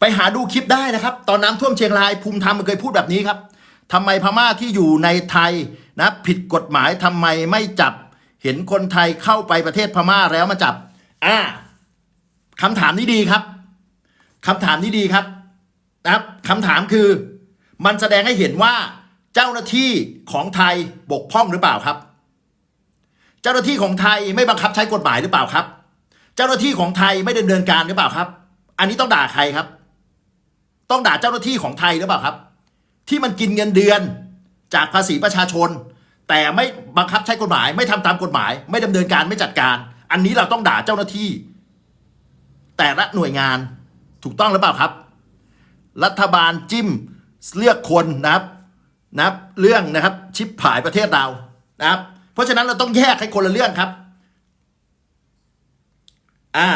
ไปหาดูคลิปได้นะครับ ตอนน้ำท่วมเชียงรายภูมิธรรมเคยพูดแบบนี้ครับทำไมพม่าที่อยู่ในไทยนะผิดกฎหมายทำไมไม่จับ เห็นคนไทยเข้าไปประเทศพม่าแล้วมาจับ อ่าคำถามนี้ดีครับคำถามนี้ดีครับนะครับคำถามคือ มันแสดงให้เห็นว่าเจ้าหน้าที่ของไทยบกพร่องหรือเปล่าครับ เจ้าหน้าที่ของไทยไม่บังคับใช้กฎหมายหรือเปล่าครับ เจ้าหน้าที่ของไทยไม่ดำเนินการหรือเปล่าครับ อันนี้ต้องด่าใครครับ ต้องด่าเจ้าหน้าที่ของไทยหรือเปล่าครับ ที่มันกินเงินเดือนจากภาษีประชาชน แต่ไม่บังคับใช้กฎหมาย ไม่ทำตามกฎหมาย ไม่ดำเนินการไม่จัดการ อันนี้เราต้องด่าเจ้าหน้าที่ แต่ละหน่วยงานถูกต้องหรือเปล่าครับ รัฐบาลจิ้มเลือกคนนะครับนะครับเรื่องนะครับชิปผายประเทศเรานะครับ เพราะฉะนั้นเราต้องแยกให้คนละเรื่องครับ อ่า